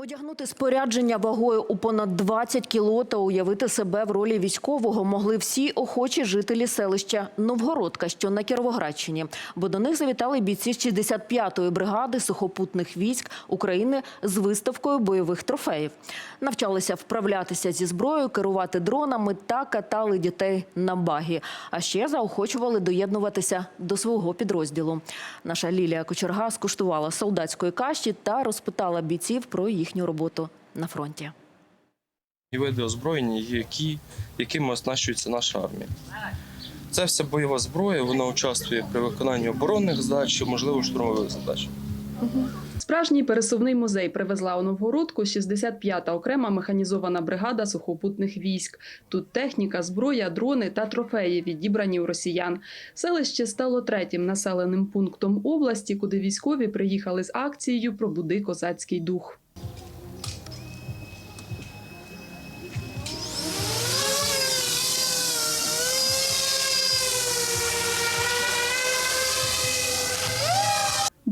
Одягнути спорядження вагою у понад 20 кіло та уявити себе в ролі військового могли всі охочі жителі селища Новгородка, що на Кіровоградщині. Бо до них завітали бійці з 65-ї бригади сухопутних військ України з виставкою бойових трофеїв. Навчалися вправлятися зі зброєю, керувати дронами та катали дітей на багі. А ще заохочували доєднуватися до свого підрозділу. Наша Лілія Кочерга скуштувала солдатської каші та розпитала бійців про їхню роботу на фронті. і види озброєння, які, якими оснащується наша армія. Це вся бойова зброя, вона участвує при виконанні оборонних задач, можливо, штурмових задач. Справжній пересувний музей привезла у Новгородку 65-та окрема механізована бригада сухопутних військ. Тут техніка, зброя, дрони та трофеї, відібрані у росіян. Селище стало третім населеним пунктом області, куди військові приїхали з акцією Пробуди козацький дух.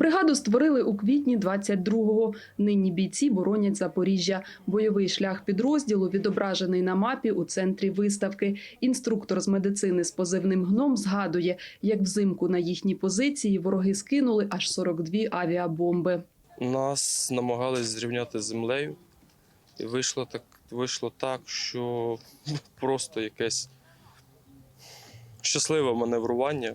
Бригаду створили у квітні 22-го. Нині бійці боронять Запоріжжя. Бойовий шлях підрозділу відображений на мапі у центрі виставки. Інструктор з медицини з позивним гном згадує, як взимку на їхні позиції вороги скинули аж 42 авіабомби. Нас намагались зрівняти з землею, і вийшло так, вийшло так, що просто якесь щасливе маневрування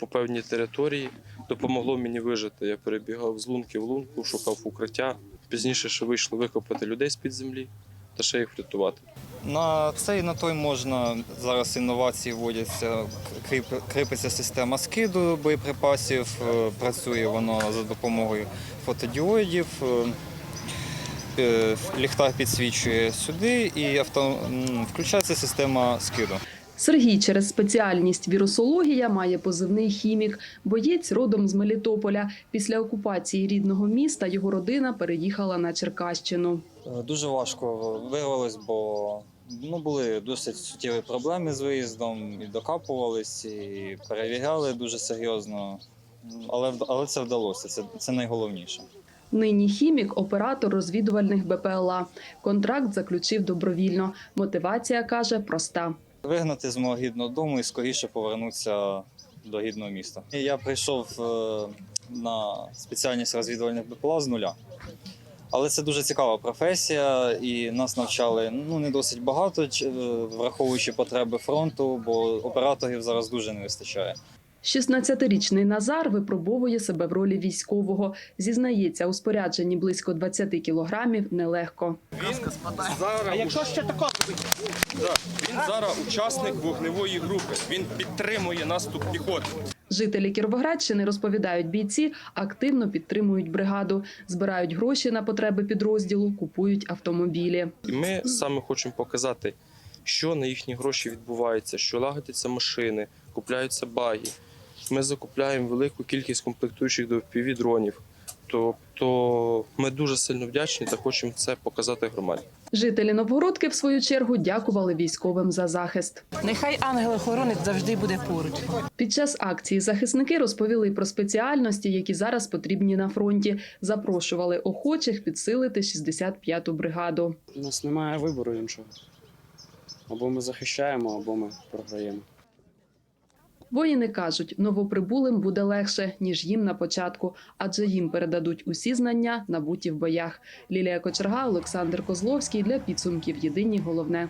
по певній території допомогло мені вижити. Я перебігав з лунки в лунку, шукав укриття. Пізніше ще вийшло викопати людей з-під землі та ще їх врятувати. На цей на той можна зараз інновації вводяться. Кріп, кріпиться система скиду боєприпасів. е, Працює воно за допомогою фотодіодів. е, е, Ліхтар підсвічує сюди і авто, включається система скиду. Сергій через спеціальність вірусологія має позивний хімік. Боєць родом з Мелітополя. Після окупації рідного міста його родина переїхала на Черкащину. Е, Дуже важко вирвалось, бо ну, були досить суттєві проблеми з виїздом, і докапувались, і перевіряли дуже серйозно. Але, але це вдалося, це, це найголовніше. Нині хімік, оператор розвідувальних БПЛА. Контракт заключив добровільно. Мотивація каже проста. Вигнати з мого гідного дому і скоріше повернутися до гідного міста. І Я прийшов е, на спеціальність розвідувальних БПЛА з нуля. Але це дуже цікава професія, і нас навчали ну не досить багато, е, враховуючи потреби фронту, бо операторів зараз дуже не вистачає. 16-річний Назар випробовує себе в ролі військового. Зізнається, у спорядженні близько 20 кілограмів нелегко. Зараз, а якщо ще тако Він зараз учасник вогневої групи. Він підтримує наступ піхоти. Жителі Кіровоградщини розповідають, бійці активно підтримують бригаду, збирають гроші на потреби підрозділу, купують автомобілі. І ми саме хочемо показати, що на їхні гроші відбувається, що лагодяться машини, купляються баги. Ми закупляємо велику кількість комплектуючих до FPV дронів. Тобто ми дуже сильно вдячні та хочемо це показати громаді. Жителі Новгородки, в свою чергу, дякували військовим за захист. Нехай ангел-охоронець завжди буде поруч. Під час акції захисники розповіли про спеціальності, які зараз потрібні на фронті. Запрошували охочих підсилити 65-ту бригаду. У нас немає вибору іншого. Або ми захищаємо, або ми програємо. Воїни кажуть, новоприбулим буде легше, ніж їм на початку, адже їм передадуть усі знання, набуті в боях. Лілія Кочерга, Олександр Козловський для підсумків. Єдині головне.